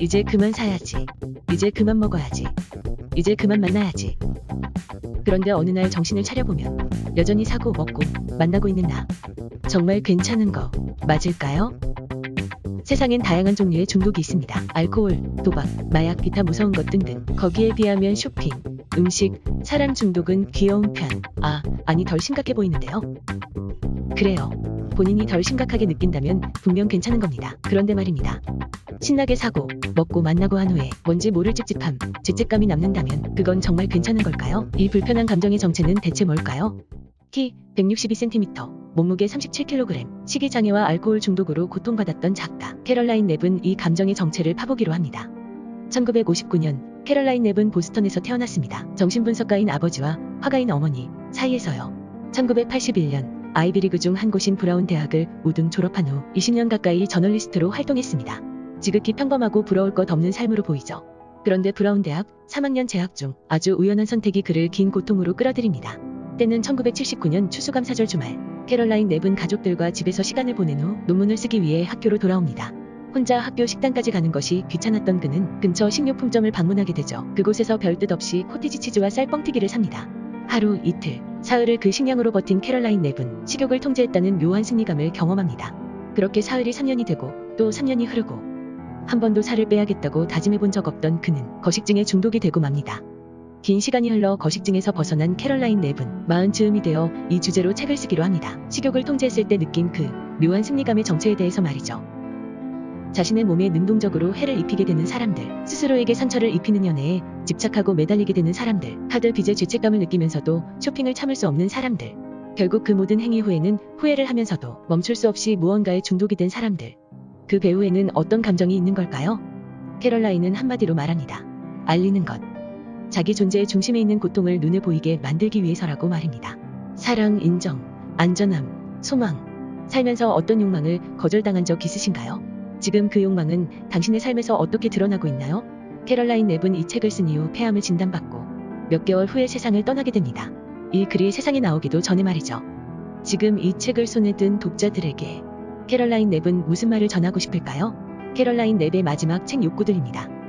이제 그만 사야지. 이제 그만 먹어야지. 이제 그만 만나야지. 그런데 어느 날 정신을 차려보면 여전히 사고 먹고 만나고 있는 나. 정말 괜찮은 거 맞을까요? 세상엔 다양한 종류의 중독이 있습니다. 알코올, 도박, 마약, 기타 무서운 것 등등. 거기에 비하면 쇼핑, 음식, 사람 중독은 귀여운 편. 아, 아니 덜 심각해 보이는데요. 그래요. 본인이 덜 심각하게 느낀다면 분명 괜찮은 겁니다. 그런데 말입니다. 신나게 사고, 먹고 만나고 한 후에 뭔지 모를 찝찝함, 죄책감이 남는다면 그건 정말 괜찮은 걸까요? 이 불편한 감정의 정체는 대체 뭘까요? 키 162cm, 몸무게 37kg, 식이장애와 알코올 중독으로 고통받았던 작가 캐럴라인 랩은 이 감정의 정체를 파보기로 합니다. 1959년 캐럴라인 랩은 보스턴에서 태어났습니다. 정신분석가인 아버지와 화가인 어머니 사이에서요. 1981년 아이비리그 중 한 곳인 브라운 대학을 우등 졸업한 후 20년 가까이 저널리스트로 활동했습니다. 지극히 평범하고 부러울 것 없는 삶으로 보이죠. 그런데 브라운 대학 3학년 재학 중 아주 우연한 선택이 그를 긴 고통으로 끌어들입니다. 때는 1979년 추수감사절 주말 캐럴라인 랩은 가족들과 집에서 시간을 보낸 후 논문을 쓰기 위해 학교로 돌아옵니다. 혼자 학교 식당까지 가는 것이 귀찮았던 그는 근처 식료품점을 방문하게 되죠. 그곳에서 별뜻 없이 코티지 치즈와 쌀 뻥튀기를 삽니다. 하루 이틀 사흘을 그 식량으로 버틴 캐럴라인 랩은 식욕을 통제했다는 묘한 승리감을 경험합니다. 그렇게 사흘이 3년이 되고 또 3년이 흐르고 한 번도 살을 빼야겠다고 다짐해 본 적 없던 그는 거식증에 중독이 되고 맙니다. 긴 시간이 흘러 거식증에서 벗어난 캐럴라인 랩은 마흔 즈음이 되어 이 주제로 책을 쓰기로 합니다. 식욕을 통제했을 때 느낀 그 묘한 승리감의 정체에 대해서 말이죠. 자신의 몸에 능동적으로 해를 입히게 되는 사람들, 스스로에게 상처를 입히는 연애에 집착하고 매달리게 되는 사람들, 카드 빚의 죄책감을 느끼면서도 쇼핑을 참을 수 없는 사람들, 결국 그 모든 행위 후에는 후회를 하면서도 멈출 수 없이 무언가에 중독이 된 사람들. 그 배후에는 어떤 감정이 있는 걸까요? 캐럴라인은 한마디로 말합니다. 알리는 것. 자기 존재의 중심에 있는 고통을 눈에 보이게 만들기 위해서라고 말입니다. 사랑, 인정, 안전함, 소망. 살면서 어떤 욕망을 거절당한 적 있으신가요? 지금 그 욕망은 당신의 삶에서 어떻게 드러나고 있나요? 캐럴라인 랩은 이 책을 쓴 이후 폐암을 진단받고 몇 개월 후에 세상을 떠나게 됩니다. 이 글이 세상에 나오기도 전에 말이죠. 지금 이 책을 손에 든 독자들에게 캐럴라인 랩은 무슨 말을 전하고 싶을까요? 캐럴라인 랩의 마지막 책 욕구들입니다.